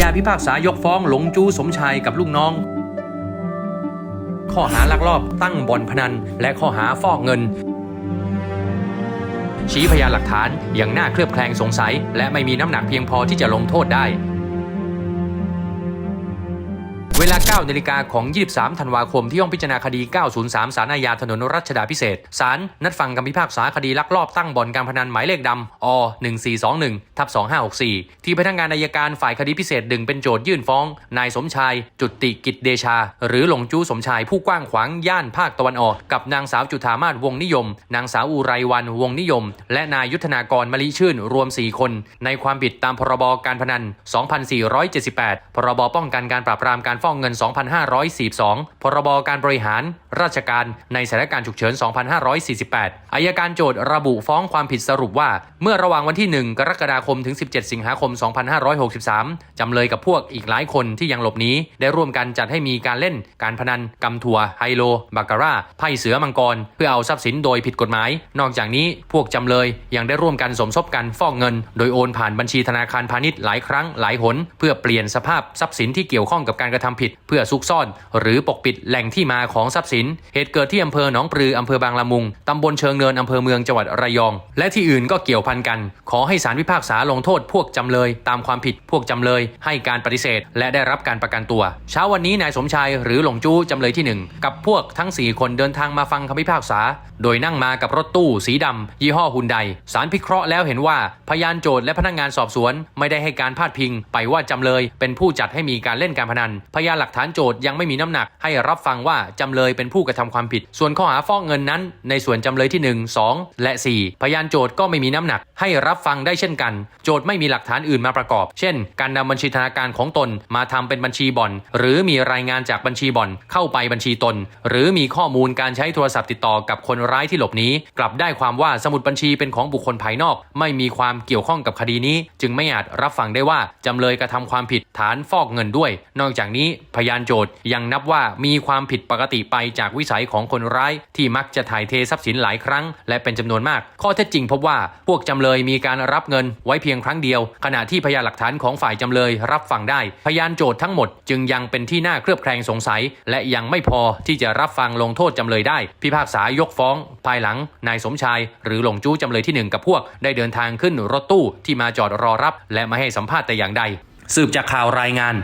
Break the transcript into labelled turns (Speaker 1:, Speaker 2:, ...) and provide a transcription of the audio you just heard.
Speaker 1: ญาพิพากษายกฟ้องหลงจู้สมชายกับลูกน้อง ข้อหาลักลอบตั้งบ่อนพนัน และข้อหาฟอกเงิน ชี้พยานหลักฐานอย่างน่าเคลือบแคลงสงสัย และไม่มีน้ำหนักเพียงพอที่จะลงโทษได้ เวลา 9 นาฬิกาของ 23 ธันวาคม ที่ห้องพิจารณาคดี 903 สารอาญาถนนรัชดาพิเศษ ศาลนัดฟังคำพิพากษาคดีลักลอบตั้งบ่อนการพนันหมายเลขดำ อ 1421ทับ2564 ที่พนักงานอายการฝ่ายคดีพิเศษดึงเป็นโจทยื่นฟ้อง นายสมชาย จุติกิจเดชา หรือหลงจู้สมชายผู้กว้างขวางย่านภาคตะวันออก กับนางสาวจุธามาศวงนิยม นางสาวอุไรวันวงนิยม และนายยุทธนากรมลิชื่นรวม 4 คน ในความผิดตามพรบการพนัน 2478 พรบป้องกันการปราบปรามการฟอกเงิน 2542 พรบการบริหารราชการในสถานการณ์ฉุกเฉิน 2548 อายการโจทย์ระบุฟ้องความผิดสรุปว่า เมื่อระหว่างวันที่ 1 กรกฎาคมถึง 17 สิงหาคม 2563 จำเลยกับพวกอีกหลายคนที่ยังหลบหนีได้ร่วมกันจัดให้มีการเล่น การพนันกำทัวไฮโลบาคาร่าไพ่เสือมังกร เพื่อเอาทรัพย์สินโดยผิดกฎหมาย นอกจากนี้พวกจำเลยยังได้ร่วมกันสมทบกันฟอกเงิน โดยโอนผ่านบัญชีธนาคารพาณิชย์หลายครั้งหลายหน เพื่อเปลี่ยนสภาพทรัพย์สินที่เกี่ยวข้องกับการกระทำผิด เพื่อซุกซ่อน หรือปกปิดแหล่งที่มาของทรัพย์สิน เหตุเกิดที่อำเภอหนองปลืออำเภอบางละมุงตำบลเชิงเนินอำเภอเมืองจังหวัดระยอง และที่อื่นก็เกี่ยวพันกัน ขอให้ศาลพิพากษาลงโทษพวกจำเลย ตามความผิดพวกจำเลย ให้การปฏิเสธ และได้รับการประกันตัว เช้าวันนี้นายสมชายหรือหลงจู้จำเลยที่หนึ่งกับพวกทั้ง 4 คนเดินทางมาฟังคำพิพากษา โดยนั่งมากับรถตู้สีดำยี่ห้อฮุนไดสารพิเคราะห์แล้วเห็นว่าพยานโจทย์และพนักงานสอบสวน ไม่ได้ให้การพาดพิง ไปว่าจำเลยเป็นผู้จัดให้มีการเล่นการพนันพยานหลักฐานโจทย์ยังไม่มีน้ำหนัก ให้รับฟังว่าจำเลยเป็นผู้กระทำความผิด ส่วนข้อหาฟอกเงินนั้น ในส่วนจำเลยที่ 1 2 และ 4 พยานโจทย์ก็ไม่มีน้ำหนัก ให้รับฟังได้เช่นกัน โจทย์ไม่มีหลักฐานอื่นมาประกอบ เช่น การนำบัญชีธนาคารของตนมาทำเป็นบัญชีบ่อน หรือมีรายงานจากบัญชีบ่อนเข้าไปบัญชีตน หรือมีข้อมูลการใช้โทรศัพท์ติดต่อกับคนร้ายที่หลบหนีกลับได้ความว่าสมุดบัญชีเป็นของบุคคลภายนอก ไม่มีความเกี่ยวข้องกับคดีนี้ จึงไม่อาจรับฟังได้ว่าจำเลยกระทำความผิดฐานฟอกเงินด้วย นอกจากนี้พยานโจทย์ยังนับว่ามีความผิดปกติไปจากวิสัยของคนร้าย ที่มักจะถ่ายเททรัพย์สินหลายครั้ง และเป็นจำนวนมาก ข้อเท็จจริงพบว่าพวกจำเลยมีการรับเงินไว้เพียงครั้งเดียว ขณะที่พยานหลักฐานของฝ่ายจำเลยรับฟังได้ พยานโจทย์ทั้งหมดจึงยังเป็นที่น่าเคลือบแคลงสงสัย และยังไม่พอที่จะรับฟังลงโทษจำเลยได้ พิพากษายกฟ้อง ภายหลังนายสมชาย หรือหลงจู้จำเลยที่หนึ่งกับพวก ได้เดินทางขึ้นรถตู้ที่มาจอดรอรับ และไม่ให้สัมภาษณ์แต่อย่างใดสืบจากข่าวรายงาน